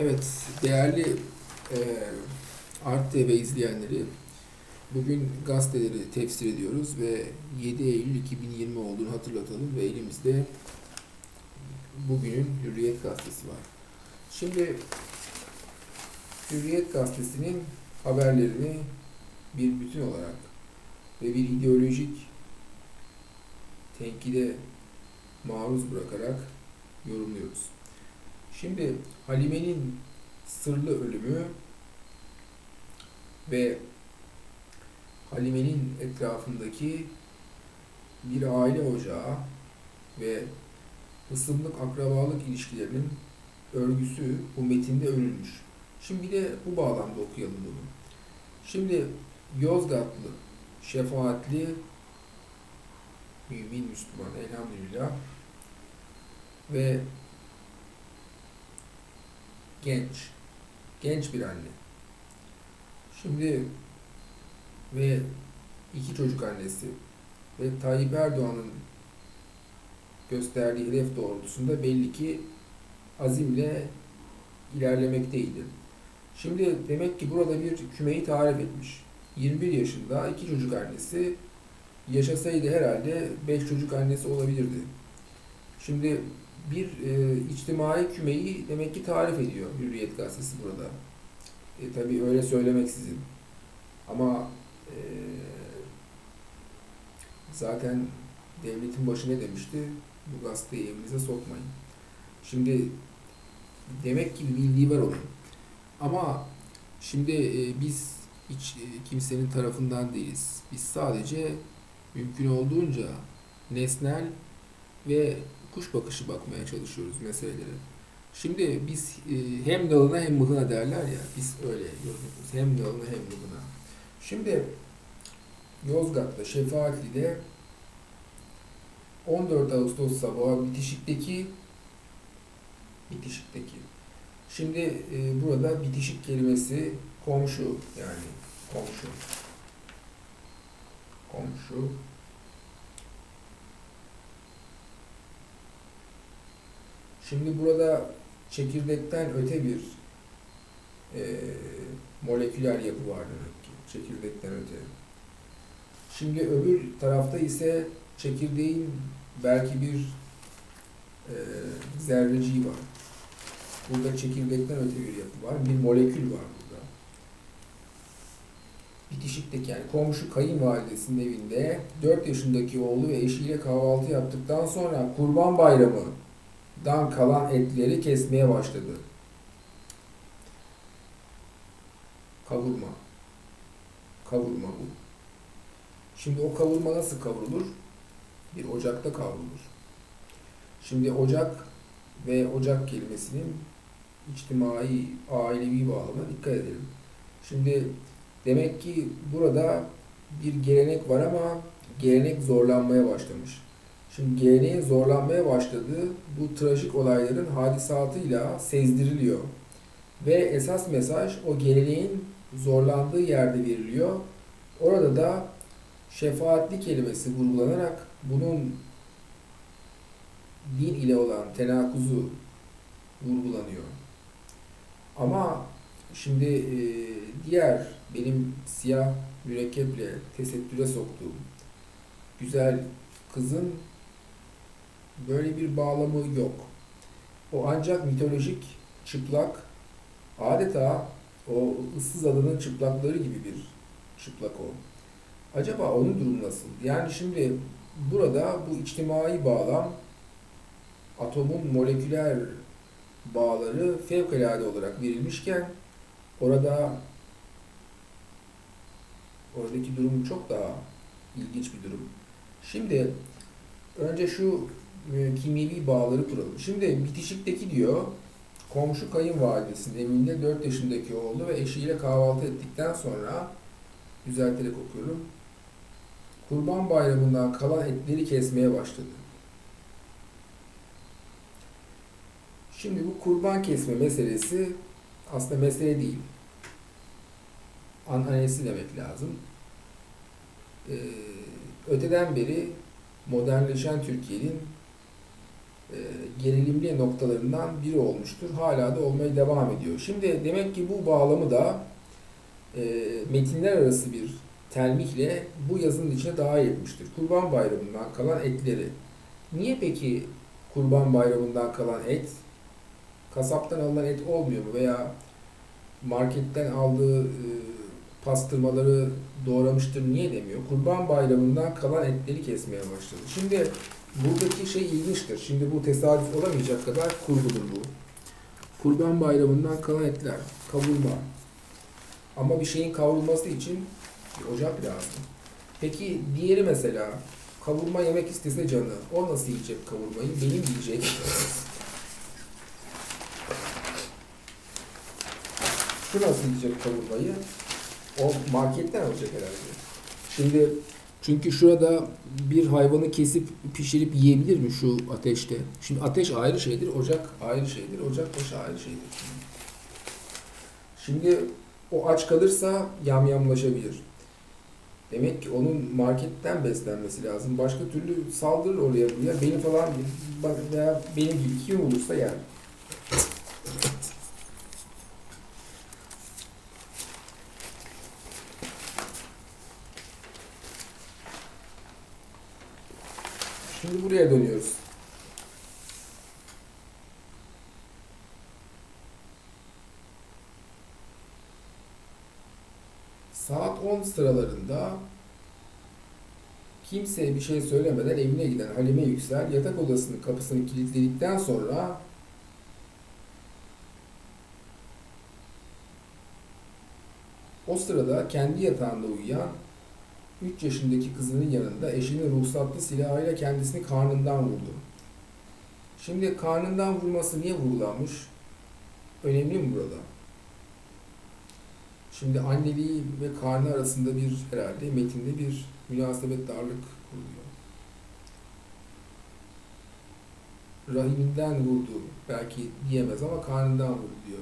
Evet, değerli e, Art TV izleyenleri, bugün gazeteleri tefsir ediyoruz ve 7 Eylül 2020 olduğunu hatırlatalım ve elimizde bugünün Hürriyet Gazetesi var. Şimdi Hürriyet Gazetesi'nin haberlerini bir bütün olarak ve bir ideolojik tenkide maruz bırakarak yorumluyoruz. Şimdi Halime'nin sırlı ölümü ve Halime'nin etrafındaki bir aile ocağı ve ısımlık akrabalık ilişkilerinin örgüsü bu metinde örülmüş. Şimdi bir de bu bağlamda okuyalım bunu. Şimdi Yozgatlı, şefaatli, mümin Müslüman elhamdülillah ve genç, genç bir anne. Şimdi ve iki çocuk annesi ve Tayyip Erdoğan'ın gösterdiği hedef doğrultusunda belli ki azimle ilerlemekteydi. Şimdi demek ki burada bir kümeyi tarif etmiş. 21 yaşında iki çocuk annesi yaşasaydı herhalde 5 çocuk annesi olabilirdi. Şimdi bir e, içtimai kümeyi demek ki tarif ediyor Hürriyet Gazetesi burada. E, tabii öyle söylemek sizin. Ama e, zaten devletin başı ne demişti? Bu gazeteyi evinize sokmayın. Şimdi demek ki bir bildiği var onun. Ama şimdi e, biz hiç e, kimsenin tarafından değiliz. Biz sadece mümkün olduğunca nesnel ve kuş bakışı bakmaya çalışıyoruz meselelere. Şimdi biz e, hem dalına hem mıhına derler ya, biz öyle yorumluyoruz. Hem dalına hem mıhına. Şimdi Yozgat'ta, Şefaatli'de 14 Ağustos sabahı bitişikteki bitişikteki Şimdi e, burada bitişik kelimesi komşu yani komşu komşu Şimdi burada çekirdekten öte bir e, moleküler yapı var demek ki. Çekirdekten öte. Şimdi öbür tarafta ise çekirdeğin belki bir e, zerreciği var. Burada çekirdekten öte bir yapı var. Bir molekül var burada. Bitişikteki yani komşu kayınvalidesinin evinde 4 yaşındaki oğlu ve eşiyle kahvaltı yaptıktan sonra kurban bayramı dan kalan etleri kesmeye başladı. Kavurma. Kavurma bu. Şimdi o kavurma nasıl kavrulur? Bir ocakta kavrulur. Şimdi ocak ve ocak kelimesinin içtimai, ailevi bağlamına dikkat edelim. Şimdi demek ki burada bir gelenek var ama gelenek zorlanmaya başlamış. Şimdi geleneğin zorlanmaya başladığı bu trajik olayların hadisatıyla sezdiriliyor. Ve esas mesaj o geleneğin zorlandığı yerde veriliyor. Orada da şefaatli kelimesi vurgulanarak bunun din ile olan tenakuzu vurgulanıyor. Ama şimdi e, diğer benim siyah mürekkeple tesettüre soktuğum güzel kızın böyle bir bağlamı yok. O ancak mitolojik, çıplak, adeta o ıssız adanın çıplakları gibi bir çıplak o. Acaba onun durumu nasıl? Yani şimdi burada bu içtimai bağlam atomun moleküler bağları fevkalade olarak verilmişken orada oradaki durum çok daha ilginç bir durum. Şimdi önce şu e, kimyevi bağları kuralım. Şimdi bitişikteki diyor komşu kayınvalidesinin evinde 4 yaşındaki oğlu ve eşiyle kahvaltı ettikten sonra düzelterek okuyorum. Kurban bayramından kalan etleri kesmeye başladı. Şimdi bu kurban kesme meselesi aslında mesele değil. Ananesi demek lazım. Ee, öteden beri modernleşen Türkiye'nin gerilimli noktalarından biri olmuştur. Hala da olmaya devam ediyor. Şimdi demek ki bu bağlamı da e, metinler arası bir telmihle bu yazının içine dahil etmiştir. Kurban Bayramı'ndan kalan etleri. Niye peki Kurban Bayramı'ndan kalan et kasaptan alınan et olmuyor mu? Veya marketten aldığı e, pastırmaları doğramıştır niye demiyor? Kurban Bayramı'ndan kalan etleri kesmeye başladı. Şimdi buradaki şey ilginçtir. Şimdi bu tesadüf olamayacak kadar kurgudur bu. Kurban Bayramı'ndan kalan etler, kavurma. Ama bir şeyin kavrulması için bir ocak lazım. Peki diğeri mesela kavurma yemek istese canı, o nasıl yiyecek kavurmayı? Benim yiyecek. Şu nasıl yiyecek kavurmayı? O marketten alacak herhalde. Şimdi çünkü şurada bir hayvanı kesip pişirip yiyebilir mi şu ateşte? Şimdi ateş ayrı şeydir, ocak ayrı şeydir, ocak başı ayrı şeydir. Şimdi o aç kalırsa yamyamlaşabilir. Demek ki onun marketten beslenmesi lazım. Başka türlü saldırır oraya buraya. Beni falan veya benim gibi kim olursa yer. Şimdi buraya dönüyoruz. Saat 10 sıralarında kimseye bir şey söylemeden evine giden Halime Yüksel yatak odasının kapısını kilitledikten sonra o sırada kendi yatağında uyuyan 3 yaşındaki kızının yanında eşinin ruhsatlı silahıyla kendisini karnından vurdu. Şimdi karnından vurması niye vurulanmış? Önemli mi burada? Şimdi anneliği ve karnı arasında bir herhalde metinde bir münasebet darlık kuruluyor. Rahiminden vurdu belki diyemez ama karnından vurdu diyor.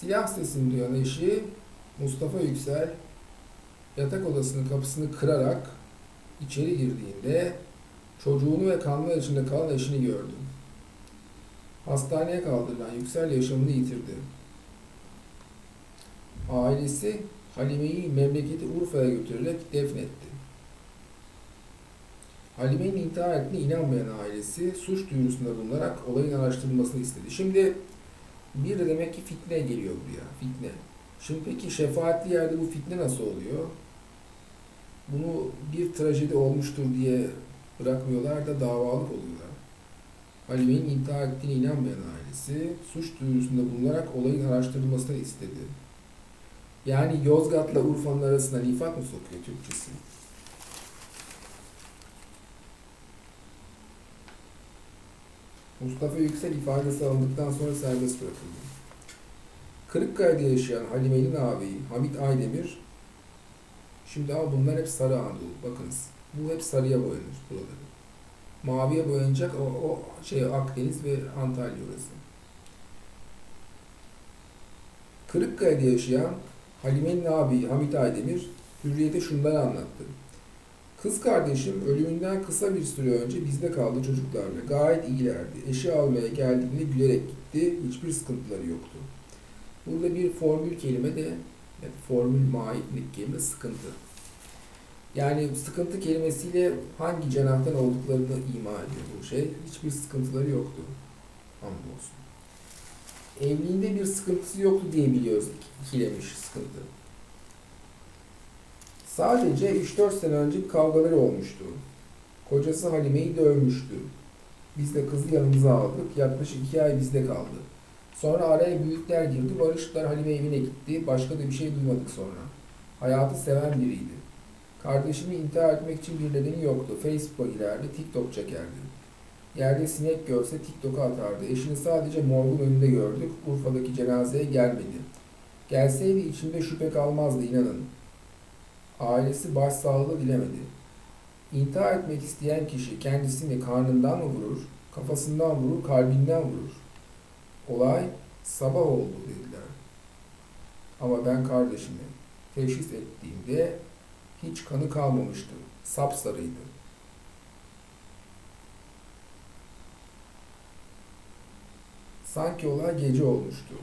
Silah sesini duyan eşi Mustafa Yüksel yatak odasının kapısını kırarak içeri girdiğinde çocuğunu ve kanlar içinde kalan eşini gördü. Hastaneye kaldırılan Yüksel yaşamını yitirdi. Ailesi Halime'yi memleketi Urfa'ya götürerek defnetti. Halime'nin intihar ettiğine inanmayan ailesi suç duyurusunda bulunarak olayın araştırılmasını istedi. Şimdi bir de demek ki fitne geliyor buraya. Fitne. Şimdi peki şefaatli yerde bu fitne nasıl oluyor? Bunu bir trajedi olmuştur diye bırakmıyorlar da davalık oluyorlar. Halime'nin intihar ettiğine inanmayan ailesi suç duyurusunda bulunarak olayın araştırılmasını istedi. Yani Yozgat'la Urfa'nın arasında nifak mı sokuyor Türkçesi? Mustafa Yüksel ifadesi alındıktan sonra serbest bırakıldı. Kırıkkale'de yaşayan Halime'nin ağabeyi Hamit Aydemir Şimdi ama bunlar hep Sarı Anadolu. Bakınız. Bu hep sarıya boyanır buraları. Maviye boyanacak o, o şey Akdeniz ve Antalya orası. Kırıkkale'de yaşayan Halime'nin abi Hamit Aydemir Hürriyet'e şunları anlattı. Kız kardeşim ölümünden kısa bir süre önce bizde kaldı çocuklarla. Gayet iyilerdi. Eşi almaya geldiğinde gülerek gitti. Hiçbir sıkıntıları yoktu. Burada bir formül kelime de formül maitlik kelime sıkıntı. Yani sıkıntı kelimesiyle hangi cenahtan olduklarını ima ediyor bu şey. Hiçbir sıkıntıları yoktu. Hamdolsun. Evliliğinde bir sıkıntısı yoktu diye biliyoruz ikilemiş sıkıntı. Sadece 3-4 sene önce kavgaları olmuştu. Kocası Halime'yi dövmüştü. Biz de kızı yanımıza aldık. Yaklaşık 2 ay bizde kaldı. Sonra araya büyükler girdi. Barıştılar Halime evine gitti. Başka da bir şey duymadık sonra. Hayatı seven biriydi. Kardeşimi intihar etmek için bir nedeni yoktu. Facebook'a girerdi, TikTok çekerdi. Yerde sinek görse TikTok'a atardı. Eşini sadece morgun önünde gördük. Urfa'daki cenazeye gelmedi. Gelseydi içimde şüphe kalmazdı inanın. Ailesi başsağlığı dilemedi. İntihar etmek isteyen kişi kendisini karnından mı vurur, kafasından vurur, kalbinden vurur. Olay sabah oldu dediler. Ama ben kardeşimi teşhis ettiğimde hiç kanı kalmamıştı. Sapsarıydı. Sanki olay gece olmuştu.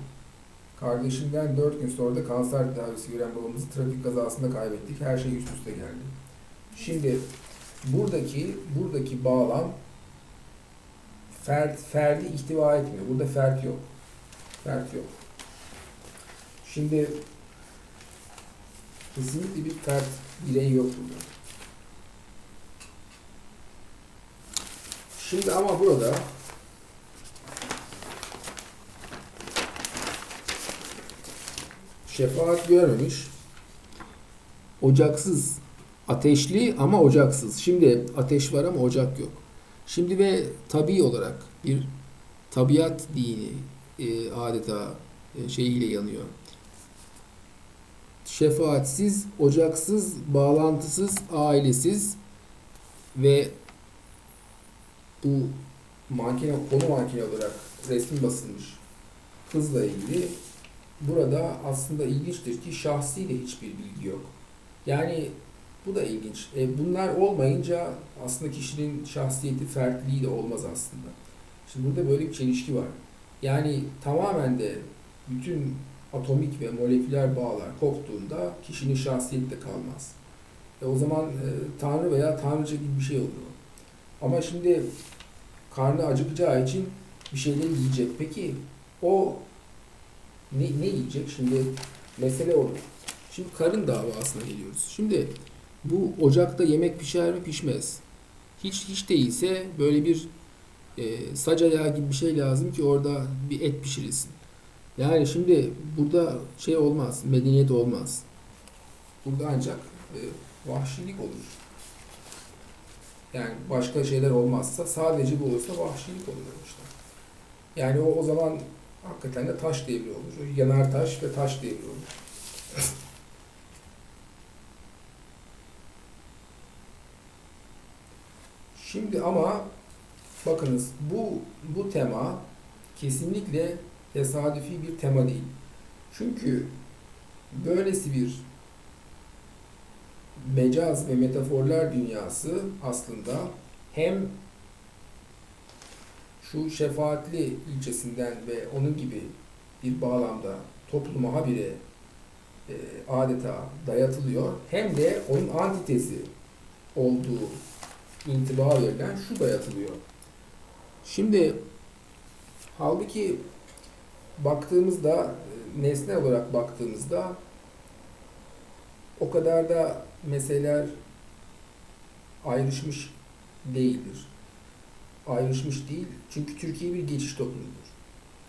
Kardeşimden dört gün sonra da kanser tedavisi gören babamızı trafik kazasında kaybettik. Her şey üst üste geldi. Şimdi buradaki buradaki bağlam fert, ferdi ihtiva etmiyor. Burada fert yok. Fert yok. Şimdi kesinlikle bir fert birey yok burada. Şimdi ama burada şefaat görmemiş, ocaksız, ateşli ama ocaksız. Şimdi ateş var ama ocak yok. Şimdi ve tabii olarak bir tabiat dini e, adeta e, şeyiyle yanıyor. Şefaatsiz, ocaksız, bağlantısız, ailesiz ve bu makine, konu makine olarak resmi basılmış kızla ilgili burada aslında ilginçtir ki şahsi de hiçbir bilgi yok. Yani bu da ilginç. E, bunlar olmayınca aslında kişinin şahsiyeti, fertliği de olmaz aslında. Şimdi burada böyle bir çelişki var. Yani tamamen de bütün atomik ve moleküler bağlar koptuğunda kişinin şahsiyeti de kalmaz. E, o zaman e, Tanrı veya Tanrıça gibi bir şey oluyor. Ama şimdi karnı acıkacağı için bir şeyleri yiyecek. Peki o ne, ne yiyecek? Şimdi mesele orada. Şimdi karın davasına geliyoruz. Şimdi bu ocakta yemek pişer mi pişmez. Hiç hiç değilse böyle bir e, sac gibi bir şey lazım ki orada bir et pişirilsin. Yani şimdi burada şey olmaz, medeniyet olmaz. Burada ancak e, vahşilik olur. Yani başka şeyler olmazsa sadece bu olursa vahşilik olur işte. Yani o o zaman hakikaten de taş devri olur. Yanar taş ve taş devri olur. Şimdi ama bakınız bu bu tema kesinlikle tesadüfi bir tema değil. Çünkü böylesi bir mecaz ve metaforlar dünyası aslında hem şu şefaatli ilçesinden ve onun gibi bir bağlamda topluma habire e, adeta dayatılıyor. Hem de onun antitezi olduğu intiba verilen şu dayatılıyor. Şimdi halbuki baktığımızda e, nesne olarak baktığımızda o kadar da meseleler ayrışmış değildir. Ayrışmış değil. Çünkü Türkiye bir geçiş toplumudur.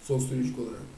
Sosyolojik olarak.